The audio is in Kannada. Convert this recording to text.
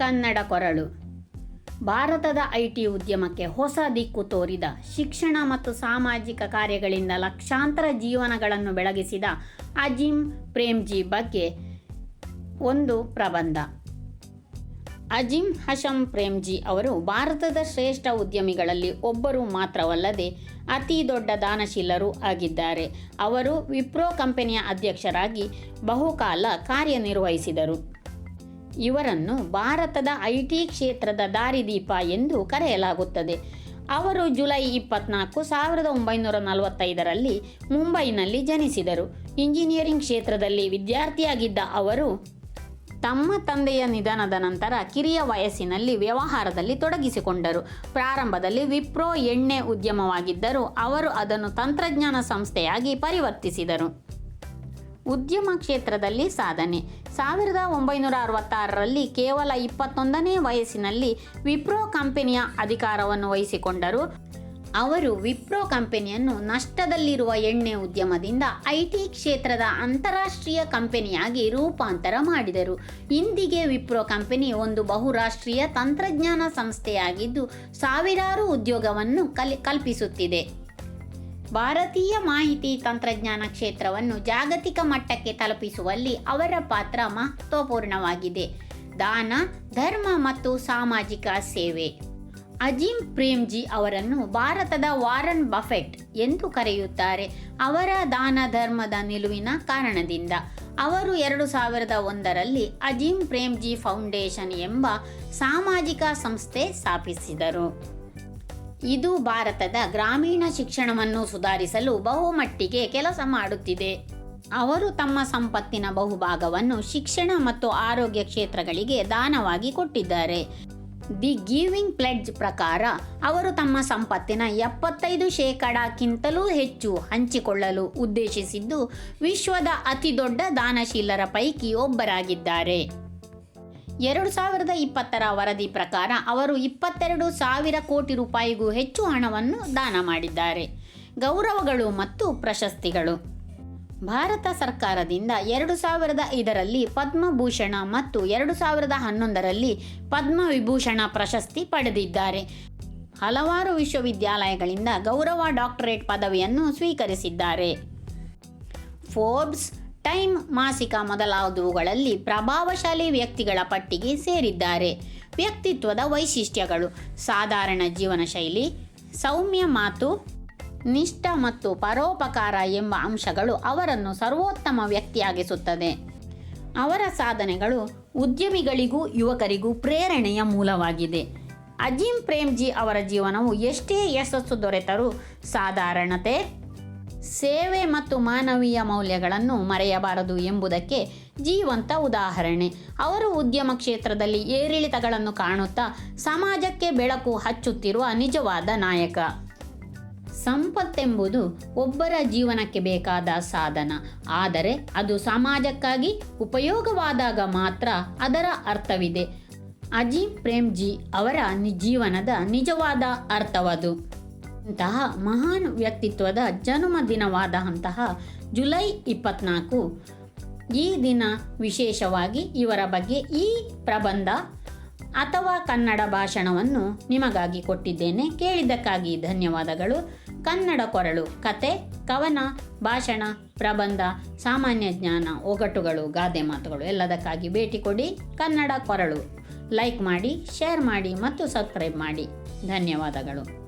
ಕನ್ನಡ ಕೊರಳು. ಭಾರತದ ಐಟಿ ಉದ್ಯಮಕ್ಕೆ ಹೊಸ ದಿಕ್ಕು ತೋರಿದ ಶಿಕ್ಷಣ ಮತ್ತು ಸಾಮಾಜಿಕ ಕಾರ್ಯಗಳಿಂದ ಲಕ್ಷಾಂತರ ಜೀವನಗಳನ್ನು ಬೆಳಗಿಸಿದ ಅಜಿಮ್ ಪ್ರೇಮ್ಜಿ ಬಗ್ಗೆ ಒಂದು ಪ್ರಬಂಧ. ಅಜಿಮ್ ಹಶಂ ಪ್ರೇಮ್ಜಿ ಅವರು ಭಾರತದ ಶ್ರೇಷ್ಠ ಉದ್ಯಮಿಗಳಲ್ಲಿ ಒಬ್ಬರು ಮಾತ್ರವಲ್ಲದೆ ಅತಿ ದೊಡ್ಡ ದಾನಶೀಲರು ಆಗಿದ್ದಾರೆ. ಅವರು ವಿಪ್ರೋ ಕಂಪನಿಯ ಅಧ್ಯಕ್ಷರಾಗಿ ಬಹುಕಾಲ ಕಾರ್ಯನಿರ್ವಹಿಸಿದರು. ಇವರನ್ನು ಭಾರತದ ಐ ಟಿ ಕ್ಷೇತ್ರದ ದಾರಿದೀಪ ಎಂದು ಕರೆಯಲಾಗುತ್ತದೆ. ಅವರು ಜುಲೈ ಇಪ್ಪತ್ನಾಲ್ಕು ಸಾವಿರದ ಒಂಬೈನೂರ ನಲವತ್ತೈದರಲ್ಲಿ ಮುಂಬೈನಲ್ಲಿ ಜನಿಸಿದರು. ಇಂಜಿನಿಯರಿಂಗ್ ಕ್ಷೇತ್ರದಲ್ಲಿ ವಿದ್ಯಾರ್ಥಿಯಾಗಿದ್ದ ಅವರು ತಮ್ಮ ತಂದೆಯ ನಿಧನದ ನಂತರ ಕಿರಿಯ ವಯಸ್ಸಿನಲ್ಲಿ ವ್ಯವಹಾರದಲ್ಲಿ ತೊಡಗಿಸಿಕೊಂಡರು. ಪ್ರಾರಂಭದಲ್ಲಿ ವಿಪ್ರೋ ಎಣ್ಣೆ ಉದ್ಯಮವಾಗಿದ್ದರೂ. ಅವರು ಅದನ್ನು ತಂತ್ರಜ್ಞಾನ ಸಂಸ್ಥೆಯಾಗಿ ಪರಿವರ್ತಿಸಿದರು. ಉದ್ಯಮ ಕ್ಷೇತ್ರದಲ್ಲಿ ಸಾಧನೆ. ಸಾವಿರದ ಒಂಬೈನೂರ ಅರವತ್ತಾರರಲ್ಲಿ ಕೇವಲ ಇಪ್ಪತ್ತೊಂದನೇ ವಯಸ್ಸಿನಲ್ಲಿ ವಿಪ್ರೋ ಕಂಪನಿಯ ಅಧಿಕಾರವನ್ನು ವಹಿಸಿಕೊಂಡರು. ಅವರು ವಿಪ್ರೋ ಕಂಪನಿಯನ್ನು ನಷ್ಟದಲ್ಲಿರುವ ಎಣ್ಣೆ ಉದ್ಯಮದಿಂದ ಐ ಟಿ ಕ್ಷೇತ್ರದ ಅಂತಾರಾಷ್ಟ್ರೀಯ ಕಂಪನಿಯಾಗಿ ರೂಪಾಂತರ ಮಾಡಿದರು. ಇಂದಿಗೆ ವಿಪ್ರೋ ಕಂಪನಿ ಒಂದು ಬಹುರಾಷ್ಟ್ರೀಯ ತಂತ್ರಜ್ಞಾನ ಸಂಸ್ಥೆಯಾಗಿದ್ದು, ಸಾವಿರಾರು ಉದ್ಯೋಗವನ್ನು ಕಲ್, ಕಲ್ಪಿಸುತ್ತಿದೆ. ಭಾರತೀಯ ಮಾಹಿತಿ ತಂತ್ರಜ್ಞಾನ ಕ್ಷೇತ್ರವನ್ನು ಜಾಗತಿಕ ಮಟ್ಟಕ್ಕೆ ತಲುಪಿಸುವಲ್ಲಿ ಅವರ ಪಾತ್ರ ಮಹತ್ವಪೂರ್ಣವಾಗಿದೆ. ದಾನ, ಧರ್ಮ ಮತ್ತು ಸಾಮಾಜಿಕ ಸೇವೆ. ಅಜಿಂ ಪ್ರೇಮ್ಜಿ ಅವರನ್ನು ಭಾರತದ ವಾರನ್ ಬಫೆಟ್ ಎಂದು ಕರೆಯುತ್ತಾರೆ. ಅವರ ದಾನ ಧರ್ಮದ ನಿಲುವಿನ ಕಾರಣದಿಂದ ಅವರು ಎರಡು ಸಾವಿರದ ಒಂದರಲ್ಲಿ ಅಜಿಂ ಪ್ರೇಮ್ಜಿ ಫೌಂಡೇಶನ್ ಎಂಬ ಸಾಮಾಜಿಕ ಸಂಸ್ಥೆ ಸ್ಥಾಪಿಸಿದರು. ಇದು ಭಾರತದ ಗ್ರಾಮೀಣ ಶಿಕ್ಷಣವನ್ನು ಸುಧಾರಿಸಲು ಬಹುಮಟ್ಟಿಗೆ ಕೆಲಸ ಮಾಡುತ್ತಿದೆ. ಅವರು ತಮ್ಮ ಸಂಪತ್ತಿನ ಬಹುಭಾಗವನ್ನು ಶಿಕ್ಷಣ ಮತ್ತು ಆರೋಗ್ಯ ಕ್ಷೇತ್ರಗಳಿಗೆ ದಾನವಾಗಿ ಕೊಟ್ಟಿದ್ದಾರೆ. ದಿ ಗಿವಿಂಗ್ ಪ್ಲೆಡ್ಜ್ ಪ್ರಕಾರ, ಅವರು ತಮ್ಮ ಸಂಪತ್ತಿನ ಎಪ್ಪತ್ತೈದು ಶೇಕಡಕ್ಕಿಂತಲೂ ಹೆಚ್ಚು ಹಂಚಿಕೊಳ್ಳಲು ಉದ್ದೇಶಿಸಿದ್ದು, ವಿಶ್ವದ ಅತಿದೊಡ್ಡ ದಾನಶೀಲರ ಪೈಕಿ ಒಬ್ಬರಾಗಿದ್ದಾರೆ. ಎರಡು ಸಾವಿರದ ಇಪ್ಪತ್ತರ ವರದಿ ಪ್ರಕಾರ ಅವರು ಇಪ್ಪತ್ತೆರಡು ಸಾವಿರ ಕೋಟಿ ರೂಪಾಯಿಗೂ ಹೆಚ್ಚು ಹಣವನ್ನು ದಾನ ಮಾಡಿದ್ದಾರೆ. ಗೌರವಗಳು ಮತ್ತು ಪ್ರಶಸ್ತಿಗಳು. ಭಾರತ ಸರ್ಕಾರದಿಂದ ಎರಡು ಸಾವಿರದ ಐದರಲ್ಲಿ ಪದ್ಮಭೂಷಣ ಮತ್ತು ಎರಡು ಸಾವಿರದ ಹನ್ನೊಂದರಲ್ಲಿ ಪದ್ಮವಿಭೂಷಣ ಪ್ರಶಸ್ತಿ ಪಡೆದಿದ್ದಾರೆ. ಹಲವಾರು ವಿಶ್ವವಿದ್ಯಾಲಯಗಳಿಂದ ಗೌರವ ಡಾಕ್ಟರೇಟ್ ಪದವಿಯನ್ನು ಸ್ವೀಕರಿಸಿದ್ದಾರೆ. ಫೋರ್ಬ್ಸ್ ಟೈಮ್ ಮಾಸಿಕ ಮೊದಲಾದವುಗಳಲ್ಲಿ ಪ್ರಭಾವಶಾಲಿ ವ್ಯಕ್ತಿಗಳ ಪಟ್ಟಿಗೆ ಸೇರಿದ್ದಾರೆ. ವ್ಯಕ್ತಿತ್ವದ ವೈಶಿಷ್ಟ್ಯಗಳು, ಸಾಧಾರಣ ಜೀವನ ಶೈಲಿ, ಸೌಮ್ಯ ಮಾತು, ನಿಷ್ಠ ಮತ್ತು ಪರೋಪಕಾರ ಎಂಬ ಅಂಶಗಳು ಅವರನ್ನು ಸರ್ವೋತ್ತಮ ವ್ಯಕ್ತಿಯಾಗಿಸುತ್ತದೆ. ಅವರ ಸಾಧನೆಗಳು ಉದ್ಯಮಿಗಳಿಗೂ ಯುವಕರಿಗೂ ಪ್ರೇರಣೆಯ ಮೂಲವಾಗಿದೆ. ಅಜೀಮ್ ಪ್ರೇಮ್ಜಿ ಅವರ ಜೀವನವು ಎಷ್ಟೇ ಯಶಸ್ಸು ದೊರೆತರೂ ಸಾಧಾರಣತೆ ಸೇವೆ ಮತ್ತು ಮಾನವೀಯ ಮೌಲ್ಯಗಳನ್ನು ಮರೆಯಬಾರದು ಎಂಬುದಕ್ಕೆ ಜೀವಂತ ಉದಾಹರಣೆ. ಅವರು ಉದ್ಯಮ ಕ್ಷೇತ್ರದಲ್ಲಿ ಏರಿಳಿತಗಳನ್ನು ಕಾಣುತ್ತಾ ಸಮಾಜಕ್ಕೆ ಬೆಳಕು ಹಚ್ಚುತ್ತಿರುವ ನಿಜವಾದ ನಾಯಕ. ಸಂಪತ್ತೆಂಬುದು ಒಬ್ಬರ ಜೀವನಕ್ಕೆ ಬೇಕಾದ ಸಾಧನ. ಆದರೆ ಅದು ಸಮಾಜಕ್ಕಾಗಿ ಉಪಯೋಗವಾದಾಗ ಮಾತ್ರ ಅದರ ಅರ್ಥವಿದೆ. ಅಜಿ ಪ್ರೇಮ್ಜಿ ಅವರ ಜೀವನದ ನಿಜವಾದ ಅರ್ಥವದು. ಇಂತಹ ಮಹಾನ್ ವ್ಯಕ್ತಿತ್ವದ ಜನ್ಮದಿನವಾದಂತಹ ಜುಲೈ ಇಪ್ಪತ್ನಾಲ್ಕು ಈ ದಿನ ವಿಶೇಷವಾಗಿ ಇವರ ಬಗ್ಗೆ ಈ ಪ್ರಬಂಧ ಅಥವಾ ಕನ್ನಡ ಭಾಷಣವನ್ನು ನಿಮಗಾಗಿ ಕೊಟ್ಟಿದ್ದೇನೆ. ಕೇಳಿದ್ದಕ್ಕಾಗಿ ಧನ್ಯವಾದಗಳು. ಕನ್ನಡ ಕೊರಳು, ಕತೆ, ಕವನ, ಭಾಷಣ, ಪ್ರಬಂಧ, ಸಾಮಾನ್ಯ ಜ್ಞಾನ, ಒಗಟುಗಳು, ಗಾದೆ ಮಾತುಗಳು ಎಲ್ಲದಕ್ಕಾಗಿ ಭೇಟಿ ಕೊಡಿ. ಕನ್ನಡ ಕೊರಳು. ಲೈಕ್ ಮಾಡಿ, ಶೇರ್ ಮಾಡಿ ಮತ್ತು ಸಬ್ಸ್ಕ್ರೈಬ್ ಮಾಡಿ. ಧನ್ಯವಾದಗಳು.